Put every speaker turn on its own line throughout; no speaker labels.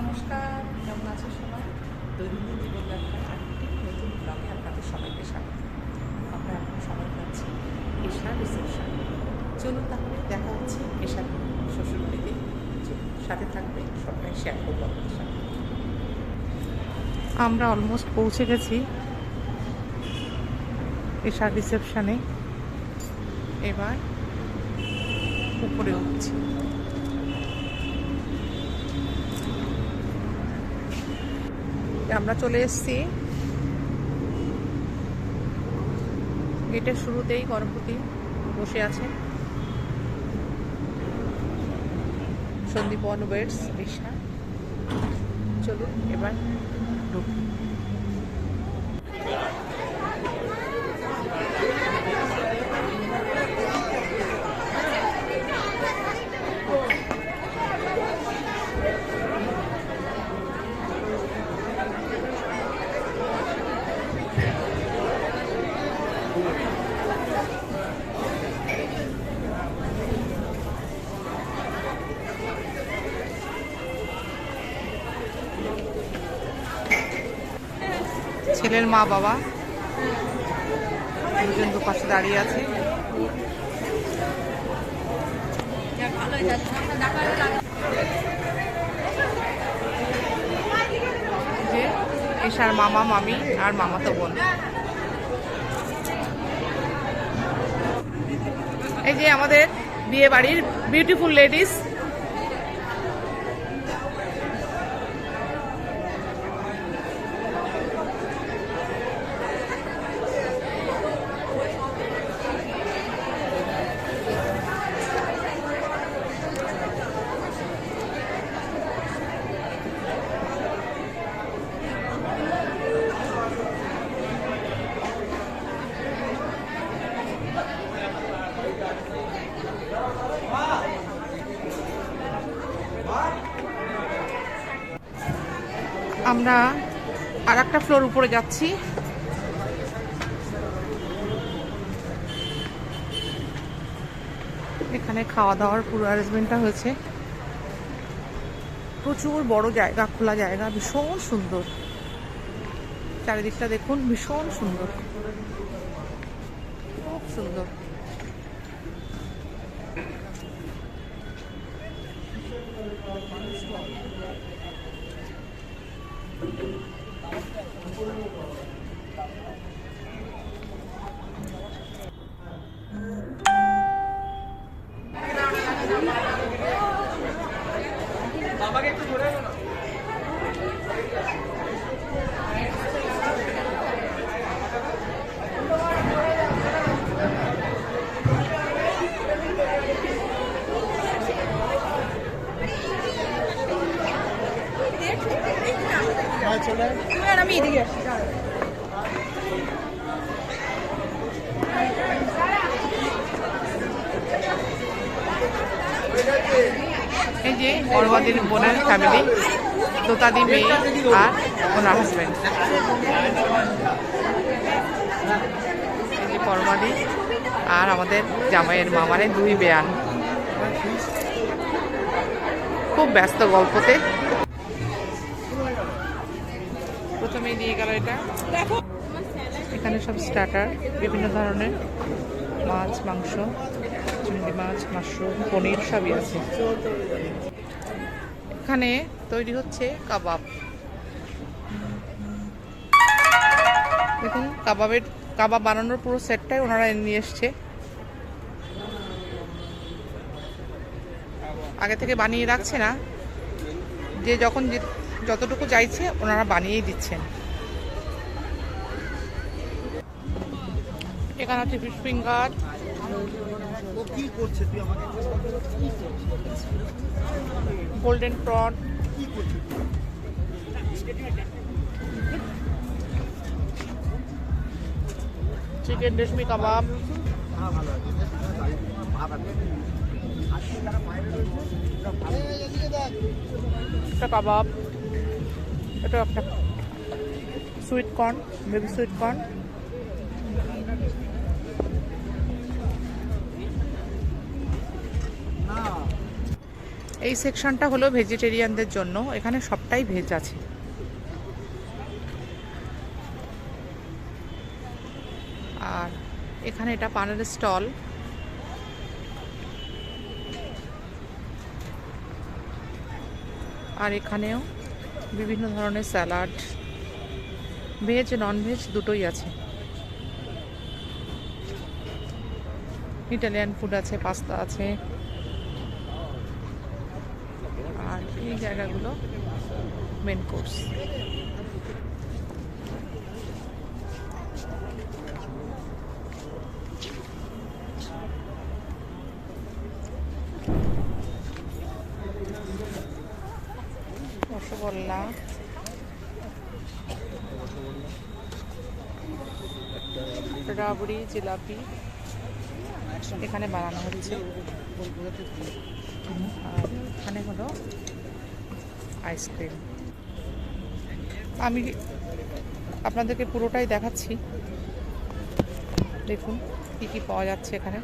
নমস্কার, কেমন আছো সবাই? দৈনন্দিন জীবনযাত্রার আরেকটি নতুন ব্লগে আপনাদের সবাইকে স্বাগত। আমরা এখন সবাই পাচ্ছি এশার রিসেপশন। চলুন তাহলে দেখা হচ্ছে এশার শ্বশুরবাড়িতে। সাথে থাকবে সবটাই শেয়ার করব আপনাদের সাথে। আমরা অলমোস্ট পৌঁছে গেছি এশার রিসেপশনে। এবার উপরে উঠছি। আমরা চলে এসছি। গেটের শুরুতেই গর্ভবতী বসে আছে। সন্দীপন ওয়েটস রিক্সা চলুন এবার ঢুকি। ছেলের মা বাবা। দুজন দুপাশে দাঁড়িয়ে আছে। যে এশার মামা, মামি আর মামা তো বোন। এই যে আমাদের বিয়ে বাড়ির বিউটিফুল লেডিস আমরা আর একটা ফ্লোর উপরে যাচ্ছি। এখানে খাওয়া দাওয়ার পুরো অ্যারেঞ্জমেন্টটা হয়েছে। প্রচুর বড় জায়গা, খোলা জায়গা, ভীষণ সুন্দর। চারিদিকটা দেখুন, ভীষণ সুন্দর। খুব সুন্দর। এই যে বড়বাদির বোনের ফ্যামিলি দোতাদি মেয়ে আর ওনার হাজব্যান্ড এই আর আমাদের জামাইয়ের মামারে দুই বেয়ান। খুব ব্যস্ত গল্পতে প্রথমে দিয়ে গেল এটা। এখানে সব স্টার্টার, বিভিন্ন ধরনের মাছ, মাংস, চিংড়ি মাছ, মাশরুম, পনির সবই আছে। এখানে তৈরি হচ্ছে কাবাব। দেখুন, কাবাবের, কাবাব বানানোর পুরো সেটটাই ওনারা নিয়ে এসছে। আগে থেকে বানিয়ে রাখছে না। যে যখন যতটুকু চাইছে ওনারা বানিয়েই দিচ্ছেন। এখানে হচ্ছে fish finger. Golden prawn. Chicken reshmi kebab.
হ্যাঁ আছে। আছে।
একটা কাবাব। এটা একটা sweet corn baby sweet corn এই সেকশনটা হলো ভেজিটেরিয়ানদের জন্য। এখানে সবটাই ভেজ আছে। আর এখানে এটা পানের স্টল। আর এখানেও বিভিন্ন ধরনের স্যালাড, ভেজ নন ভেজ দুটোই আছে। ইটালিয়ান ফুড আছে পাস্তা আছে। আর এই জায়গাগুলো মেন কোর্স রসগোল্লা রাবড়ি, জিলাপি এখানে বানানো হচ্ছে। আর এখানে হলো আইসক্রিম। আমি আপনাদেরকে পুরোটাই দেখাচ্ছি। দেখুন, কী কী পাওয়া যাচ্ছে এখানে।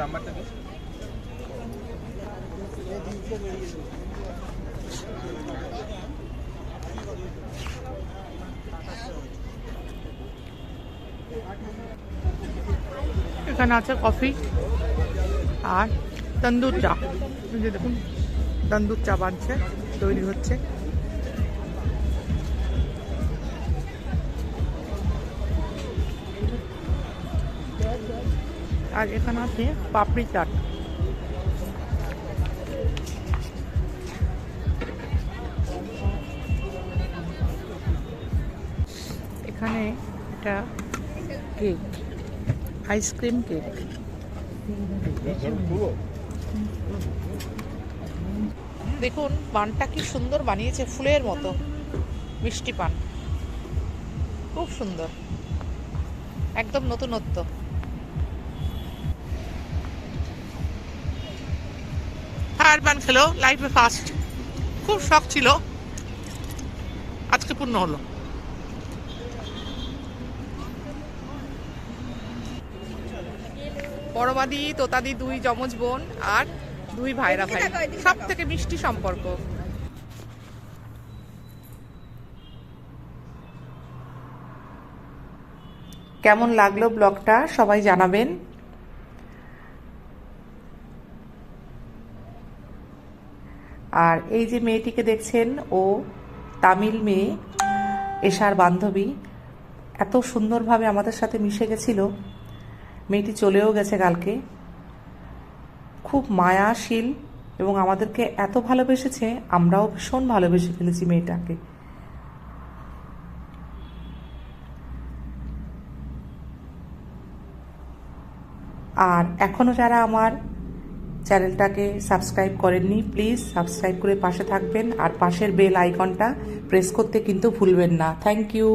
নাম্বারটা
এখানে আছে কফি আর তন্দুর চা। দেখুন তন্দুর চা বানছে তৈরি হচ্ছে। আর এখানে আছে পাপড়ি চাট। এখানে এটা কেক, আইসক্রিম কেক। দেখুন, পানটা কি সুন্দর বানিয়েছে ফুলের মতো, মিষ্টি পান। খুব সুন্দর। একদম নতুনত্ব। আর পান খেলো লাইফে ফার্স্ট খুব শখ ছিল। আজকে পূর্ণ হলো। বড়বাদি তোতাদি, দুই যমজ বোন আর দুই ভাইরা ভাই। সব থেকে মিষ্টি সম্পর্ক। কেমন লাগল ব্লগটা? সবাই জানাবেন। আর এই যে মেয়েটিকে দেখছেন, ও তামিল মেয়ে, এশার বান্ধবী, এত সুন্দরভাবে আমাদের সাথে মিশে গেছিল। মেয়েটি চলেও গেছে কালকে। খুব মায়াশীল এবং আমাদেরকে এত ভালোবেসেছে, আমরাও ভীষণ ভালোবেসে ফেলেছি মেয়েটাকে। আর এখনও যারা আমার চ্যানেলটাকে সাবস্ক্রাইব করেননি, প্লিজ সাবস্ক্রাইব করে পাশে থাকবেন আর পাশের বেল আইকনটা প্রেস করতে কিন্তু ভুলবেন না। Thank you